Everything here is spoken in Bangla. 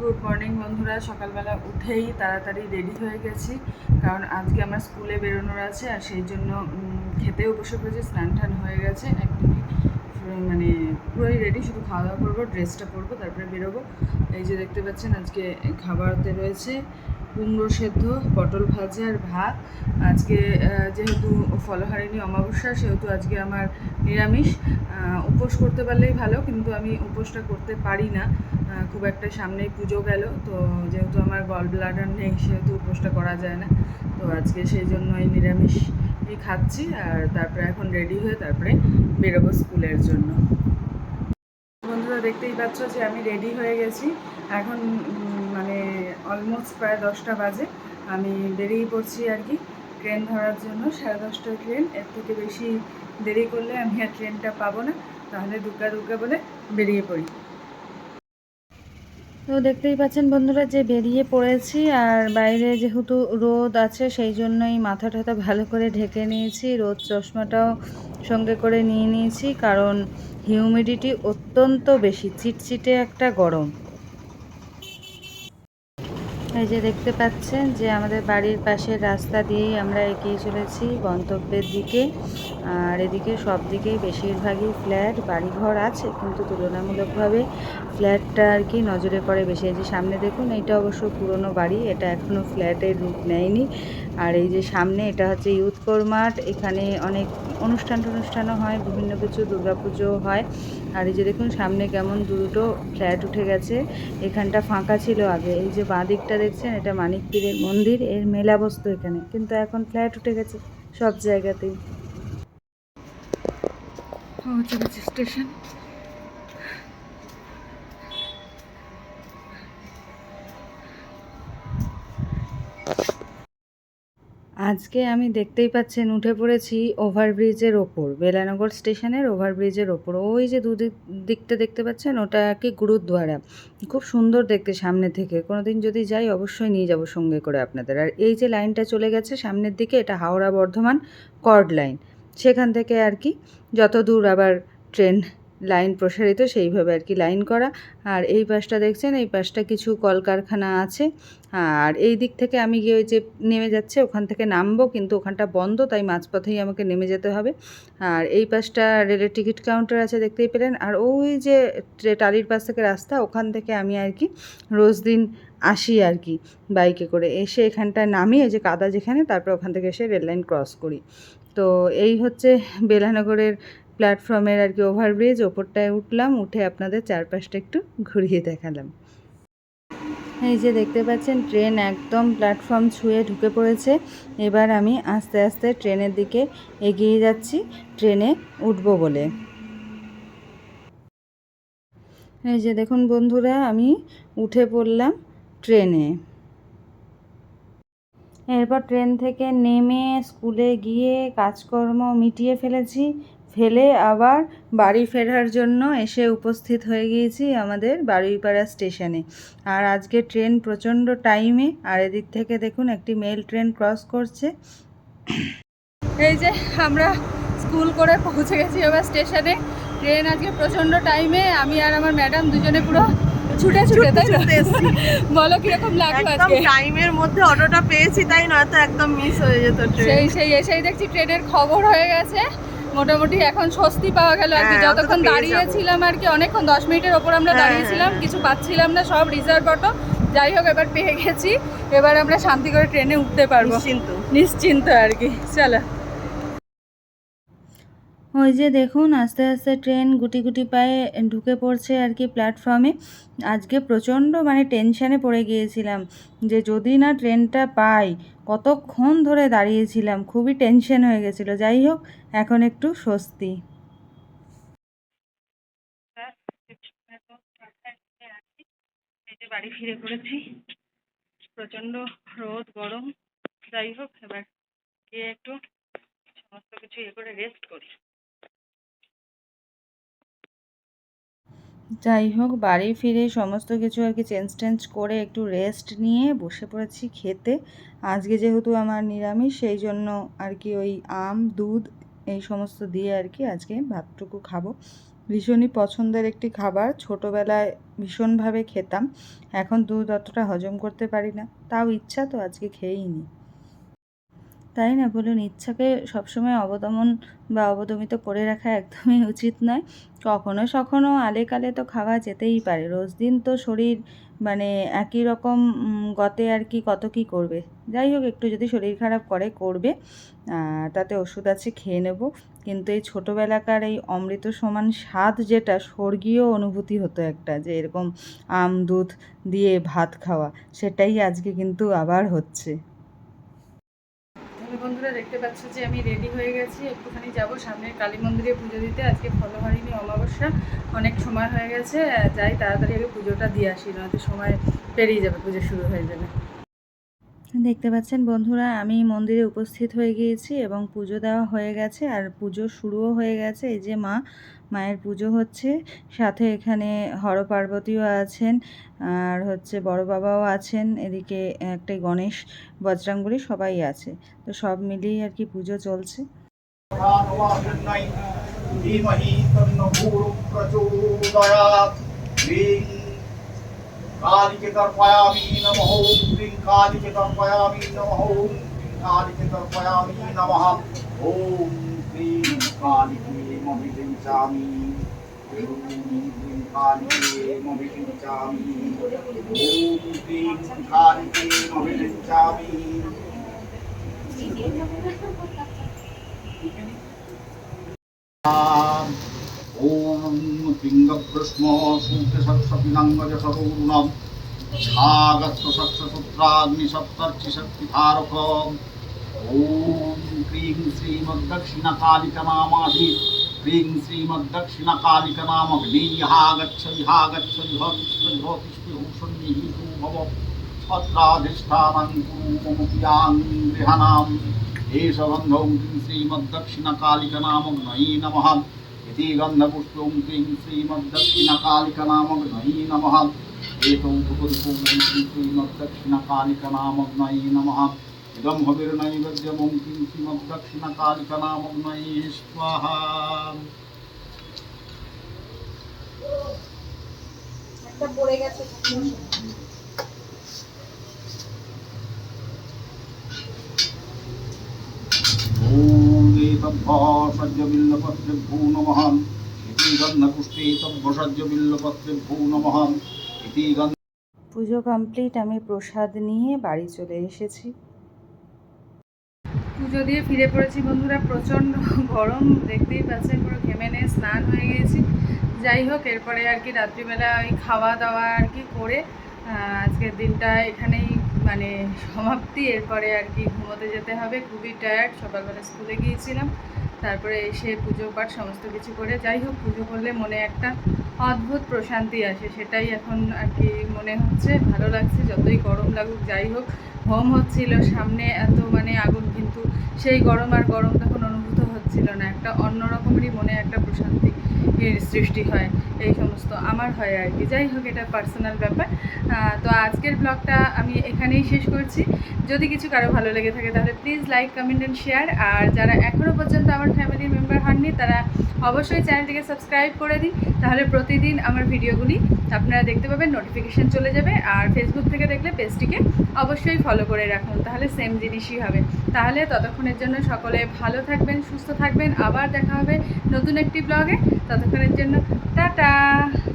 গুড মর্নিং বন্ধুরা। সকালবেলা উঠেই তাড়াতাড়ি রেডি হয়ে গেছি, কারণ আজকে আমার স্কুলে বেরোনোর আছে আর সেই জন্য খেতেও বসে পড়েছি স্নান টান হয়ে গেছে। একদমই মানে পুরোই রেডি শুধু খাওয়া দাওয়া করব ড্রেসটা পরবো, তারপরে বেরোবো। এই যে দেখতে পাচ্ছেন, আজকে খাবারতে রয়েছে কুমড়ো সেদ্ধ, পটল ভাজা আর ভাত। আজকে যেহেতু ফলহারিণী অমাবস্যা, সেহেতু আজকে আমার নিরামিষ। উপোস করতে পারলেই ভালো, কিন্তু আমি উপোসটা করতে পারি না। খুব একটা সামনেই পুজো গেল, তো যেহেতু আমার গল ব্লাডার নেই, সেহেতু উপোসটা করা যায় না। তো আজকে সেই জন্য এই নিরামিষই খাচ্ছি, আর তারপরে এখন রেডি হয়ে তারপরে বেরোবো স্কুলের জন্য। বন্ধুরা, দেখতেই পাচ্ছ যে আমি রেডি হয়ে গেছি। এখন মানে অলমোস্ট প্রায় দশটা বাজে। আমি বেরিয়ে পড়ছি আর কি ট্রেন ধরার জন্য। সাড়ে দশটার ট্রেন এর থেকে বেশি দেরি করলে আমি আর ট্রেনটা পাবো না। তাহলে দুর্গা দুর্গা বলে বেরিয়ে পড়ি। তো দেখতেই পাচ্ছেন বন্ধুরা যে বেরিয়ে পড়েছি আর বাইরে যেহেতু রোদ আছে, সেই জন্যই মাথা টাথা ভালো করে ঢেকে নিয়েছি। রোদ চশমাটাও সঙ্গে করে নিয়ে নিয়েছি, কারণ হিউমিডিটি অত্যন্ত বেশি, চিটচিটে একটা গরম। এই যে দেখতে পাচ্ছেন যে আমাদের বাড়ির পাশের রাস্তা দিয়েই আমরা এগিয়ে চলেছি গন্তব্যের দিকে। আর এদিকে সব দিকেই বেশিরভাগই ফ্ল্যাট, বাড়িঘর আছে, কিন্তু তুলনামূলকভাবে ফ্ল্যাটটা আর কি নজরে পড়ে বেশি। এই যে সামনে দেখুন, এইটা অবশ্য পুরনো বাড়ি, এটা এখনও ফ্ল্যাটের রূপ নেয়নি। আর এই যে সামনে এটা হচ্ছে ইউথ কোর মাঠ, এখানে অনেক অনুষ্ঠান টনুষ্ঠানও হয়, বিভিন্ন কিছু দুর্গাপুজো হয়। আর এই যে দেখুন, সামনে কেমন দুটো ফ্ল্যাট উঠে গেছে। এখানটা ফাঁকা ছিল আগে। এই যে বাঁ দিকটা দেখছেন, এটা মানিক পীরের মন্দির। এর মেলা বসতো এখানে। কিন্তু এখন ফ্ল্যাট উঠে গেছে সব জায়গাতেই। স্টেশন। আজকে আমি দেখতেই পাচ্ছেন উঠে পড়েছি ওভারব্রিজের ওপর, বেলানগর স্টেশনের ওভারব্রিজের ওপর। ওই যে দুদিক দিকটা দেখতে পাচ্ছেন, ওটা আর কি গুরুদ্বারা। খুব সুন্দর দেখতে সামনে থেকে। কোনোদিন যদি যাই অবশ্যই নিয়ে যাব সঙ্গে করে আপনাদের। আর এই যে লাইনটা চলে গেছে সামনের দিকে, এটা হাওড়া বর্ধমান কর্ড লাইন। সেখান থেকে আর কি যত দূর আবার ট্রেন লাইন প্রসারিত, সেইভাবে আর কি লাইন করা। আর এই পাশটা দেখছেন, এই পাশটা কিছু কলকারখানা আছে। আর এই দিক থেকে আমি গিয়ে ওই যে নেমে যাচ্ছে, ওখান থেকে নামবো, কিন্তু ওখানটা বন্ধ, তাই মাঝপথেই আমাকে নেমে যেতে হবে। আর এই পাশটা রেলের টিকিট কাউন্টার আছে, দেখতেই পেলেন। আর ওই যে টালির পাশ থেকে রাস্তা, ওখান থেকে আমি আর কি রোজ দিন আসি আর কি বাইকে করে। এসে এখানটায় নামি ওই যে কাদা যেখানে, তারপর ওখান থেকে এসে রেল লাইন ক্রস করি। তো এই হচ্ছে বেলানগরের প্ল্যাটফর্মের আর কি ওভারব্রিজ ওপরটায় উঠলাম, উঠে আপনাদের চারপাশটা একটু ঘুরিয়ে দেখালাম। এই যে দেখতে পাচ্ছেন, ট্রেন একদম প্ল্যাটফর্ম ছুঁয়ে ঢুকে পড়েছে। এবার আমি আস্তে আস্তে ট্রেনের দিকে এগিয়ে যাচ্ছি, ট্রেনে উঠব বলে। এই যে দেখুন বন্ধুরা, আমি উঠে পড়লাম ট্রেনে। এরপর ট্রেন থেকে নেমে স্কুলে গিয়ে কাজকর্ম মিটিয়ে ফেলেছি। ফেলে আবার বাড়ি ফেরার জন্য এসে উপস্থিত হয়ে গিয়েছি আমাদের বারুইপাড়া স্টেশনে। আর আজকে ট্রেন প্রচণ্ড টাইমে আর এদিক থেকে দেখুন একটি মেল ট্রেন ক্রস করছে। এই যে আমরা স্কুল করে পৌঁছে গেছি এবার স্টেশনে। ট্রেন আজকে প্রচণ্ড টাইমে আমি আর আমার ম্যাডাম দুজনে পুরো ছুটে ছুটে তাই? বলো কীরকম লাগল আজকে? টাইমের মধ্যে অটোটা পেয়েছি তাই নয়তো একদম মিস হয়ে যেত সেই ট্রেন। সেই এসেই দেখছি ট্রেনের খবর হয়ে গেছে। মোটামুটি এখন স্বস্তি পাওয়া গেল আর কি। হ্যাঁ, যতক্ষণ দাঁড়িয়েছিলাম আর কি অনেকক্ষণ দশ মিনিটের ওপর আমরা হ্যাঁ, দাঁড়িয়েছিলাম হ্যাঁ, কিছু পাচ্ছিলাম না সব রিজার্ভ অটো যাই হোক এবার পেয়ে গেছি। এবার আমরা শান্তি করে ট্রেনে উঠতে পারব। নিশ্চিন্ত। নিশ্চিন্ত আর কি। চলো। ওই যে দেখুন, আস্তে আস্তে ট্রেন গুটি গুটি পায়ে ঢুকে পড়ছে আর কি প্ল্যাটফর্মে আজকে প্রচণ্ড মানে টেনশানে পড়ে গিয়েছিলাম যে যদি না ট্রেনটা পাই, কতক্ষণ ধরে দাঁড়িয়েছিলাম, খুবই টেনশন হয়ে গেছিল। যাই হোক, এখন একটু স্বস্তি। বাড়ি ফিরে পড়েছি। প্রচণ্ড রোদ, গরম। যাই হোক, এবার গিয়ে একটু সমস্ত কিছু ইয়ে করে রেস্ট করি। যাই হোক, বাড়ি ফিরে সমস্ত কিছু আর কি চেঞ্জ টেঞ্জ করে একটু রেস্ট নিয়ে বসে পড়েছি খেতে। আজকে যেহেতু আমার নিরামিষ, সেই জন্য আর কি ওই আম, দুধ এই সমস্ত দিয়ে আর কি আজকে ভাতটুকু খাব। ভীষণই পছন্দের একটি খাবার, ছোটোবেলায় ভীষণভাবে খেতাম, এখন দুধ অতটা হজম করতে পারি না। তাও ইচ্ছা তো আজকে খেয়েই নি। তাই না? বলুন, ইচ্ছাকে সবসময় অবদমন বা অবদমিত করে রাখা একদমই উচিত নয়। কখনো সখনো আলে কালে তো খাওয়া যেতেই পারে। রোজ দিন তো শরীর মানে একই রকম গতে আর কি কত কি করবে। যাই হোক, একটু যদি শরীর খারাপ করে, করবে। তাতে ওষুধ আছে, খেয়ে নেব। কিন্তু এই ছোটোবেলাকার এই অমৃত সমান স্বাদ যেটা, স্বর্গীয় অনুভূতি হতো একটা যে এরকম আম, দুধ দিয়ে ভাত খাওয়া, সেটাই আজকে কিন্তু আবার হচ্ছে। তাহলে বন্ধুরা দেখতে পাচ্ছ যে আমি রেডি হয়ে গেছি। একটুখানি যাব সামনের কালী মন্দিরে পুজো দিতে। আজকে ফলহারিণী অমাবস্যা। অনেক সময় হয়ে গেছে। যাই তাড়াতাড়ি আগে পুজোটা দিয়ে আসি, নয়তো সময় পেরিয়ে যাবে, পুজো শুরু হয়ে যাবে দেখতে পাচ্ছেন বন্ধুরা আমি মন্দিরে উপস্থিত হয়ে গিয়েছি এবং পুজো দেওয়া হয়ে গেছে আর পুজো শুরুও হয়ে গেছে এই যে মা মায়ের পুজো হচ্ছে সাথে এখানে হর পার্বতীও আছেন আর হচ্ছে বড় বাবাও আছেন এদিকে একটা গণেশ বজরাঙ্গুলি সবাই আছে তো সব মিলিয়ে আর কি পুজো চলছে ধীমহি कालिके तर्पयामि नमः ॐ क्लीं कालिके तर्पयामि नमः ॐ क्लीं कालिके तर्पयामि नमः ॐ क्लीं कालिके ॐ क्लीं ॐ पिङ्गकृष्ण सूत्रसत्सपिनाङ्गजसरूणं छागत्वसत्ससूत्राग्निसप्तर्चिशक्तिधारक ॐ क्रीं श्रीमद्दक्षिणकालिकनामासि क्रीं श्रीमद्दक्षिणकालिकनामग्नेयः गच्छ इहा गच्छ इह तिष्ठतिष्ठभूषण्यः भव पत्राधिष्ठानं कुरु मम प्रियां गृहाणाम् एष बन्धौ क्रीं श्रीमद्दक्षिणकालिकनामग्नयी नमः इति गन्धपुष्पं क्रीं श्रीमद्दक्षिणकालिकनामग्नयी नमः एतौ सुपुरुषं क्रीं श्रीमद्दक्षिणकालिकनामग्नयी नमः इदं हविर्नैवेद्यमं क्रीं श्रीमद्दक्षिणकालिकनामग्नयी स्वाहा সভ্যসাজ্যবিল্লপত্রে ভূ নমহান পুজো কমপ্লিট, আমি প্রসাদ নিয়ে বাড়ি চলে এসেছি। পুজো দিয়ে ফিরে পড়েছি বন্ধুরা প্রচণ্ড গরম, দেখতেই পাচ্ছেন পুরো ঘেমে নিয়ে স্নান হয়ে গেছি। যাই হোক, এরপরে আর কি রাত্রিবেলা ওই খাওয়া দাওয়া আর কি করে আজকের দিনটা এখানেই মানে সমাপ্তি, এরপরে আর কি ঘুমোতে যেতে হবে। খুবই টায়ার্ড সকালবেলা স্কুলে গিয়েছিলাম। তারপরে এসে পুজো পাঠ সমস্ত কিছু করে, যাই হোক, পুজো করলে মনে একটা অদ্ভুত প্রশান্তি আসে, সেটাই এখন আর কি মনে হচ্ছে। ভালো লাগছে, যতই গরম লাগুক, যাই হোক। হোম হচ্ছিল, সামনে এত মানে আগুন, কিন্তু সেই গরম আর গরম তখন অনুভূত হচ্ছিল না। একটা অন্য রকমেরই মনে একটা প্রশান্তি সৃষ্টি হয়। এই সমস্ত আমার হয় আর কি। যাই হোক, এটা পার্সোনাল ব্যাপার। তো আজকের ব্লগটা আমি এখানেই শেষ করছি। যদি কিছু কারও ভালো লেগে থাকে, তাহলে please like comment and share আর যারা এখনও পর্যন্ত আমার ফ্যামিলির মেম্বার হননি, তারা অবশ্যই চ্যানেলটিকে সাবস্ক্রাইব করে দিন। তাহলে প্রতিদিন আমার ভিডিওগুলি আপনারা দেখতে পাবেন নোটিফিকেশন চলে যাবে। আর ফেসবুক থেকে দেখলে পেজটিকে অবশ্যই ফলো করে রাখুন। তাহলে সেম জিনিসই হবে। তাহলে ততক্ষণের জন্য সকলে ভালো থাকবেন, সুস্থ থাকবেন। আবার দেখা হবে নতুন একটি ব্লগে ততক্ষণের জন্য টাটা! 啊。